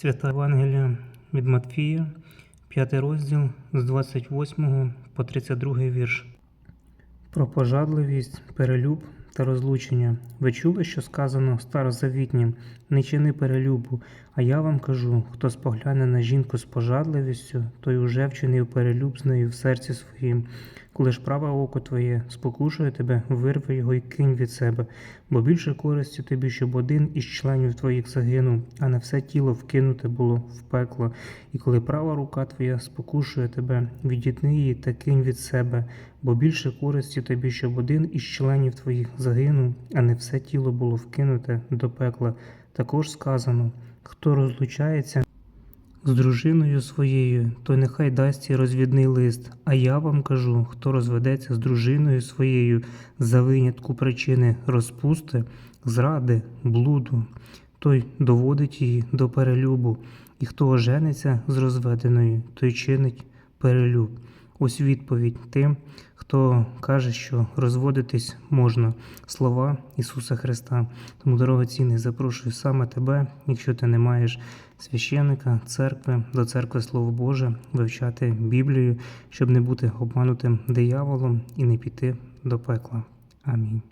Свята Евангелія від Матфія, 5 розділ з 28 по 32 вірш. Про пожадливість, перелюб та розлучення. Ви чули, що сказано старозавітнім не чини перелюбу, а я вам кажу, хто спогляне на жінку з пожадливістю, той уже вчинив перелюб з нею в серці своїм. Коли ж праве око твоє спокушує тебе, вирви його і кинь від себе, бо більше користі тобі, щоб один із членів твоїх загинув, а не все тіло вкинуте було в пекло. І коли права рука твоя спокушує тебе, відітни її та кинь від себе, бо більше користі тобі, щоб один із членів твоїх загинув, а не все тіло було вкинуте до пекла. Також сказано: хто розлучається з дружиною своєю, то нехай дасть їй розвідний лист. А я вам кажу, хто розведеться з дружиною своєю за винятку причини розпусти, зради, блуду, той доводить її до перелюбу, і хто ожениться з розведеною, той чинить перелюб. Ось відповідь тим, хто каже, що розводитись можна. Слова Ісуса Христа. Тому, дорогоцінний, запрошую саме тебе, якщо ти не маєш священника, церкви, до церкви Слово Боже, вивчати Біблію, щоб не бути обманутим дияволом і не піти до пекла. Амінь.